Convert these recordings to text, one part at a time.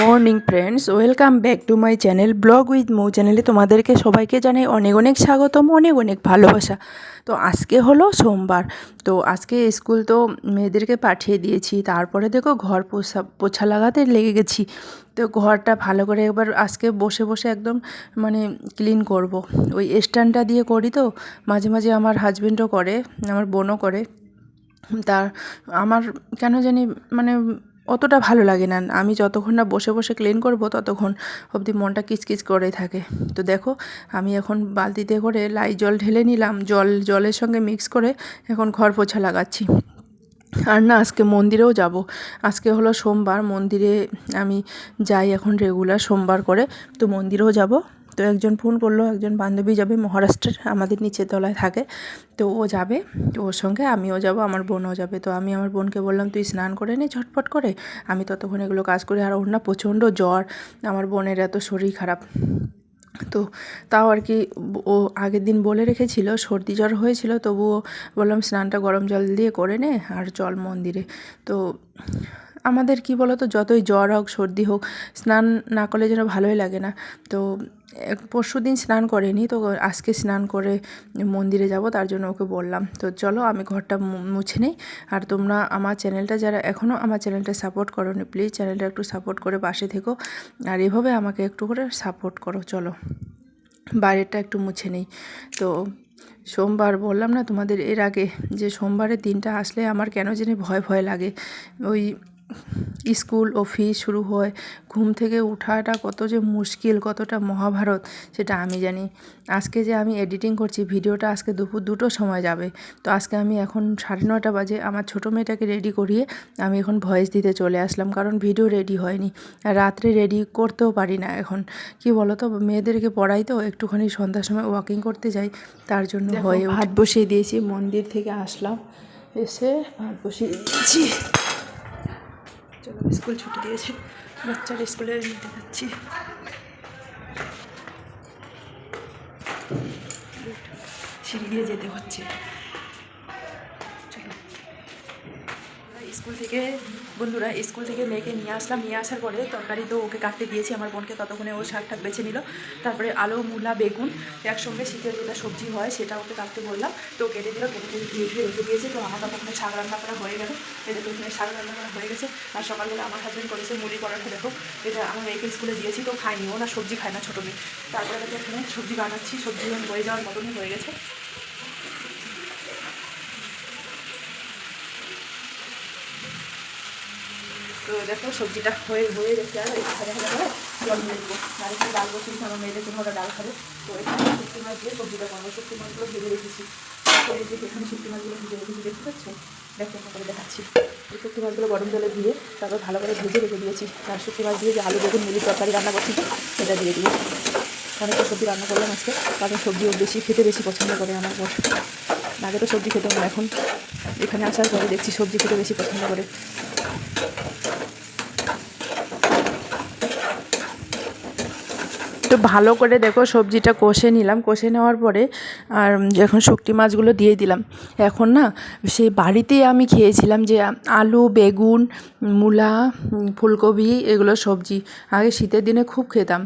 Morning friends welcome back to my channel vlog with Mou চ্যানেলে তোমাদেরকে সবাইকে জানাই অনেক অনেক স্বাগতম, অনেক অনেক ভালোবাসা। তো আজকে হলো সোমবার। তো আজকে স্কুল তো মেয়েদেরকে পাঠিয়ে দিয়েছি। তারপরে দেখো ঘর পোছা পোছা লাগাতে লেগে গেছি। তো ঘরটা ভালো করে একবার আজকে বসে বসে একদম মানে ক্লিন করব। ওই স্ট্যান্ডটা দিয়ে করি তো, মাঝে মাঝে আমার হাজব্যান্ডও করে, আমার বোনও করে। তার, আমার কেন জানি মানে অতটা ভালো লাগে না। আমি যতক্ষণ না বসে বসে ক্লিন করব, ততক্ষণ অবধি মনটা কিচকিচ করে থাকে। তো দেখো, আমি এখন বালতিতে করে লাই জল ঢেলে নিলাম। জল, জলের সঙ্গে মিক্স করে এখন ঘর পোছা লাগাচ্ছি। আর না, আজকে মন্দিরেও যাব। আজকে হলো সোমবার। মন্দিরে আমি যাই এখন রেগুলার সোমবার করে। তো মন্দিরেও যাব। তো একজন ফোন করল, একজন বান্ধবী যাবে মহারাষ্ট্রের, আমাদের নিচের তলায় থাকে। তো ও যাবে, তো ওর সঙ্গে আমিও যাব, আমার বোনও যাবে। তো আমি আমার বোনকে বললাম, তুই স্নান করে নে, ঝটপট করে। আমি ততক্ষণ এগুলো কাজ করি, আর ওর না প্রচণ্ড জ্বর, আমার বোনের এত শরীর খারাপ। তো তাও আর কি ও আগের দিন বলে রেখেছিল, সর্দি জ্বর হয়েছিল, তবুও বললাম, স্নানটা গরম জল দিয়ে করে নে, আর জল মন্দিরে। তো আমাদের কি বলতো, যতই জ্বর হোক, সর্দি হোক, স্নান না করলে যেন ভালোই লাগে না। তো পরশু দিন স্নান করেনি, তো আজকে স্নান করে মন্দিরে যাব, তার জন্য ওকে বললাম। তো চলো, আমি ঘরটা মুছে নেই। আর তোমরা আমার চ্যানেলটা যারা এখনও আমার চ্যানেলটা সাপোর্ট করো নি প্লিজ চ্যানেলটা একটু সাপোর্ট করে পাশে থেকো। আর এভাবে আমাকে একটু করে সাপোর্ট করো, চলো। বাইরেটা একটু মুছে নেই। তো সোমবার বললাম না তোমাদের এর আগে, যে সোমবারের দিনটা আসলে আমার কেন জানি ভয় ভয় লাগে। ওই স্কুল অফিস শুরু হয়। ঘুম থেকে ওঠাটা কত যে মুশকিল কতটা মহাভারত সেটা আমি জানি। আজকে যে আমি এডিটিং করছি ভিডিওটা আজকে দুপুর দুটোর সময় যাবে। তো আজকে আমি এখন সাড়ে নটা বাজে আমার ছোটো মেয়েটাকে রেডি করিয়ে আমি এখন ভয়েস দিতে চলে আসলাম কারণ ভিডিও রেডি হয়নি। আর রাত্রে রেডি করতেও পারি না এখন। কি বলো তো মেয়েদেরকে পড়াই তো একটুখানি সন্ধ্যার সময় ওয়াকিং করতে যাই তার জন্য হয়ে ভাত বসিয়ে দিয়েছি মন্দির থেকে আসলাম এসে ভাত বসিয়ে দিয়েছি। চলো স্কুল ছুটি দিয়েছে। বাচ্চার স্কুলে নিতে যাচ্ছি। সিঁড়ি দিয়ে যেতে হচ্ছে। স্কুল থেকে বন্ধুরা, স্কুল থেকে মেয়েকে নিয়ে আসলাম, নিয়ে আসার পরে তরকারি তো ওকে কাটতে দিয়েছি, আমার বোনকে ততক্ষণে ও শাক ঠাক বেছে নিল। তারপরে আলু, মূলা, বেগুন, একসঙ্গে শীতের যেটা সবজি হয় সেটা ওকে কাটতে বললাম। তো কেটে দিল, কেটে কেটে ধুয়ে ধুয়ে রেখে দিয়েছে। তো আমার ততক্ষণে শাক রান্না করা হয়ে গেল। এটা তো এখানে শাক রান্না করা হয়ে গেছে। আর সকালবেলা আমার হাজবেন্ড করেছে মুড়ি পরাঠা দেখো। এটা আমার মেয়েকে স্কুলে দিয়েছি, তো খাইনি ও না সবজি খায় না, ছোটো মেয়ে। তারপরে দেখো এখানে সবজি বানাচ্ছি। সবজি হয়ে যাওয়ার মতনই হয়ে গেছে। তো দেখো, সবজিটা হয়ে হয়ে গেছে আর এখানে করে জল দিয়ে দেবো। আর এখানে ডাল বসিয়েছি, আমার মেয়েদের জন্য ওরা ডাল খাবে। তো এখানে শুক্তি মাছ দিয়ে সবজিটা করব শুক্তি মাছগুলো ভেজে রেখেছি। এখানে শুক্তি মাছগুলো ভেজে রেখেছি, দেখতে পাচ্ছ? দেখো করে দেখাচ্ছি। এই শুক্তি মাছগুলো গরম জলে ধুয়ে তারপর ভালো করে ভেজে রেখে দিয়েছি। আর শুক্তি মাছ দিয়ে যে আলু বেগুন মুড়ির তরকারি রান্না করছি সেটা দিয়ে দিয়ে অনেকটা সবজি রান্না করলাম আজকে, কারণ সবজি ও বেশি, খেতে বেশি পছন্দ করে আমার বর। আগে তো সবজি খেতাম না, এখন এখানে আসার পরে দেখছি সবজি খেতে বেশি পছন্দ করে। তো ভালো করে দেখো সবজিটা কষে নিলাম। কষে নেওয়ার পরে আর এখন শুকটি মাছগুলো দিয়ে দিলাম, এখন না সেই বাড়িতেই আমি খেয়েছিলাম যে আলু, বেগুন, মূলা, ফুলকপি এগুলো সবজি। আগে শীতের দিনে খুব খেতাম।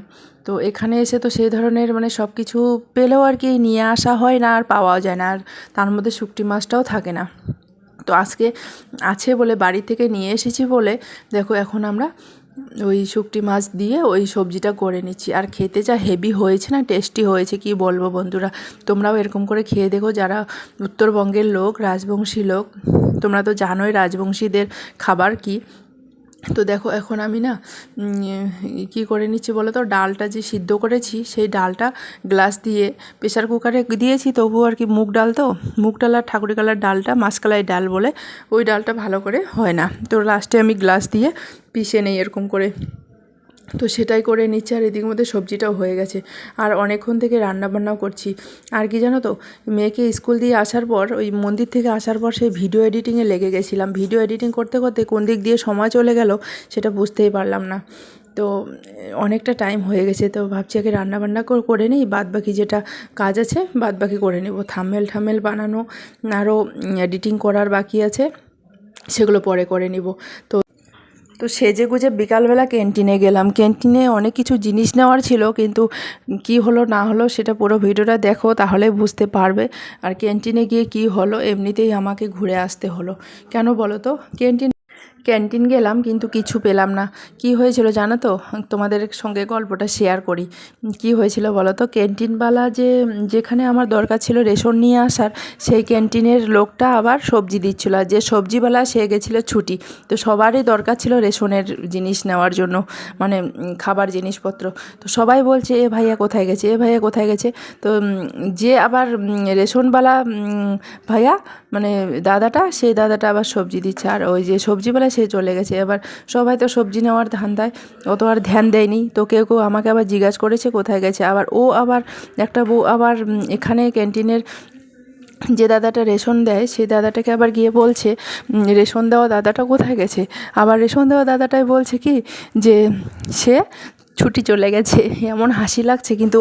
তো এখানে এসে তো সেই ধরনের মানে সব কিছু পেলেও আর কি নিয়ে আসা হয় না, আর পাওয়াও যায় না, আর তার মধ্যে শুকটি মাছটাও থাকে না। তো আজকে আছে বলে বাড়ি থেকে নিয়ে এসেছি বলে দেখো এখন আমরা ওই শুকটি মাছ দিয়ে ওই সবজিটা করে নিচ্ছি। আর খেতে যা হেভি হয়েছে না টেস্টি হয়েছে, কি বলব বন্ধুরা? তোমরাও এরকম করে খেয়ে দেখো, যারা উত্তরবঙ্গের লোক, রাজবংশী লোক, তোমরা তো জানোই রাজবংশীদের খাবার কি। তো দেখো এখন আমি না কি করে নিচ্ছি বলো তো? ডালটা যে সিদ্ধ করেছি, সেই ডালটা গ্লাস দিয়ে প্রেশার কুকারে দিয়েছি, তবুও আর কি মুগ ডাল তো? মুগ ডাল আর ঠাকুরি কালার ডালটা মাসকালাই ডাল বলে, ওই ডালটা ভালো করে হয় না। তো লাস্টে আমি গ্লাস দিয়ে পিষে নেই এরকম করে। তো সেটাই করে নিচ্ছে আর এদিকের মধ্যে সবজিটাও হয়ে গেছে। আর অনেকক্ষণ থেকে রান্নাবান্নাও করছি। আর কি জানো তো, মেয়েকে স্কুল দিয়ে আসার পর, ওই মন্দির থেকে আসার পর সেই ভিডিও এডিটিংয়ে লেগে গেছিলাম। ভিডিও এডিটিং করতে করতে কোন দিক দিয়ে সময় চলে গেল সেটা বুঝতেই পারলাম না। তো অনেকটা টাইম হয়ে গেছে, তো ভাবছি আগে রান্নাবান্না করে নিই বাদ বাকি যেটা কাজ আছে বাদ বাকি করে নেব। থাম্মেল ঠাম্মেল বানানো আরও এডিটিং করার বাকি আছে, সেগুলো পরে করে নিব। তো তো সেজে গুজে বিকালবেলা ক্যান্টিনে গেলাম। ক্যান্টিনে অনেক কিছু জিনিস নেওয়ার ছিল, কিন্তু কি হলো না হলো সেটা পুরো ভিডিওটা দেখো, তাহলে বুঝতে পারবে আর ক্যান্টিনে গিয়ে কি হলো, এমনিতেই আমাকে ঘুরে আসতে হলো। কেন বলো তো? ক্যান্টিন ক্যান্টিন গেলাম, কিন্তু কিছু পেলাম না। কি হয়েছিল জানো তো? তোমাদের সঙ্গে গল্পটা শেয়ার করি। কি হয়েছিল বলো তো? ক্যান্টিনওয়ালা যে, যেখানে আমার দরকার ছিল রেশন নিয়ে আসার, সেই ক্যান্টিনের লোকটা আবার সবজি দিচ্ছিল। আর যে সবজিওয়ালা, সে গেছিল ছুটি। তো সবারই দরকার ছিল রেশনের জিনিস নেওয়ার জন্য মানে খাবার জিনিসপত্র। তো সবাই বলছে, এ ভাইয়া কোথায় গেছে? এ ভাইয়া কোথায় গেছে? তো যে আবার রেশনওয়ালা ভাইয়া মানে দাদাটা, সেই দাদাটা আবার সবজি দিচ্ছে। আর ওই যে সবজিওয়ালা সে চলে গেছে। এবার সবাই তো সবজি নেওয়ার ধান্দায়, ও তো আর ধ্যান দেয়নি। তো কেউ কেউ আমাকে আবার জিজ্ঞাসা করেছে কোথায় গেছে। আবার ও আবার একটা বউ আবার এখানে ক্যান্টিনের যে দাদাটা রেশন দেয়, সেই দাদাটাকে আবার গিয়ে বলছে রেশন দেওয়া দাদাটা কোথায় গেছে? আবার রেশন দেওয়া দাদাটাই বলছে কি, যে সে ছুটি চলে গেছে, এমন হাসি লাগছে কিন্তু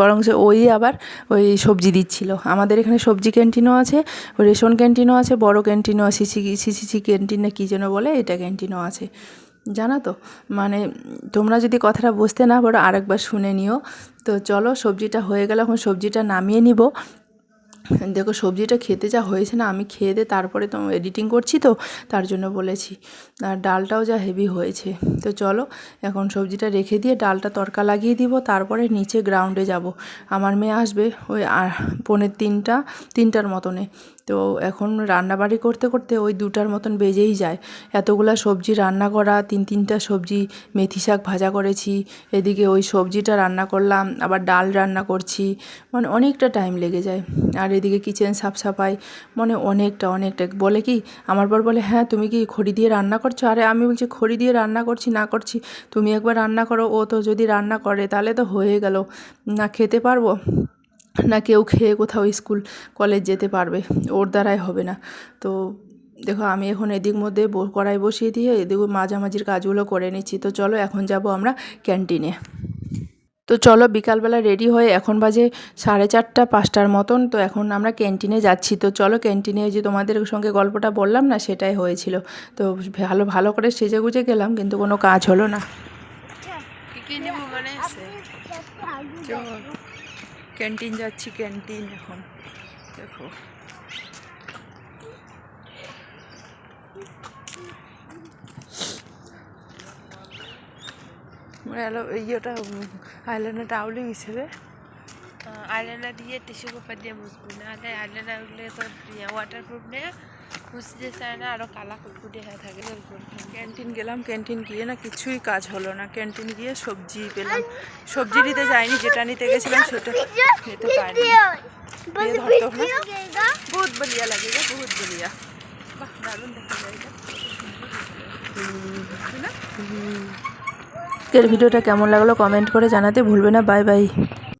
বরং ওই আবার ওই সবজি দিচ্ছিল। আমাদের এখানে সবজি ক্যান্টিনও আছে, রেশন ক্যান্টিনও আছে, বড় ক্যান্টিনও আছে, সিসি, সিসিসি ক্যান্টিন না কী যেন বলে, এটা ক্যান্টিনও আছে। জানো তো মানে তোমরা যদি কথাটা বুঝতে না পারো, আরেকবার শুনে নিও। তো চলো সবজিটা হয়ে গেলে, এখন সবজিটা নামিয়ে নিব। দেখো সবজিটা খেতে যা হয়েছে না, আমি খেয়ে দিয়ে তারপরে তো এডিটিং করছি তো, তার জন্য বলেছি। আর ডালটাও যা হেভি হয়েছে। তো চলো, এখন সবজিটা রেখে দিয়ে ডালটা তরকা লাগিয়ে দিব, তারপরে নিচে গ্রাউন্ডে যাব। আমার মেয়ে আসবে ওই পনেরো পৌনে তিনটা, তিনটার মতনে। তো এখন রান্নাবাড়ি করতে করতে ওই দুটার মতন বেজেই যায়। এতগুলা সবজি রান্না করা, তিন, তিনটা সবজি মেথি শাক ভাজা করেছি, এদিকে ওই সবজিটা রান্না করলাম, আবার ডাল রান্না করছি মানে অনেকটা টাইম লেগে যায়। আর এদিকে কিচেন সাফ সাফাই মানে অনেকটা অনেকটা। বলে কি, আমার পর বলে হ্যাঁ তুমি কি খড়ি দিয়ে রান্না করছ? আরে আমি বলছি, খড়ি দিয়ে রান্না করছি, না করছি। তুমি একবার রান্না করো, ও তো যদি রান্না করে, তাহলে তো হয়ে গেল। না খেতে পারব? না কেউ খেয়ে কোথাও স্কুল কলেজ যেতে পারবে ওর দ্বারাই হবে না। তো দেখো আমি এখন এদিক মধ্যে ব- কড়াই বসিয়ে দিয়ে এদিকে মাঝামাঝির কাজগুলো করে নিচ্ছি। তো চলো এখন যাব আমরা ক্যান্টিনে। তো চলো বিকালবেলা রেডি হয়ে এখন বাজে সাড়ে চারটা পাঁচটার মতন। তো এখন আমরা ক্যান্টিনে যাচ্ছি। তো চলো ক্যান্টিনে যে তোমাদের সঙ্গে গল্পটা বললাম না সেটাই হয়েছিল। তো ভালো ভালো করে সেজে গুজে গেলাম কিন্তু কোনো কাজ হলো না। কি কি নেব মনে? আছে ক্যান্টিন যাচ্ছি, ক্যান্টিন এখন। দেখো। এলো ইয়েটা আইল্যান্ডে টাউলিং হিসেবে আইল্যান্ডে দিয়ে টিস্যু পেপার দিয়ে মুছবো, না আইলাইনারগুলো তো ওয়াটার প্রুফ খুঁজতে চায় না আরও কালা কুটকুটে হয়ে থাকে ক্যান্টিন গেলাম ক্যান্টিন গিয়ে না কিছুই কাজ হলো না। ক্যান্টিন গিয়ে সবজি পেলাম। সবজি নিতে যাইনি যেটা নিতে গেছিলাম সেটা নিতে পারিনি। বহুত বলিয়া লাগে গা বহুত বলিয়া। বাহ দারুণ দেখা যায় আজকের ভিডিওটা কেমন লাগল কমেন্ট করে জানাতে ভুলবে না। Bye bye.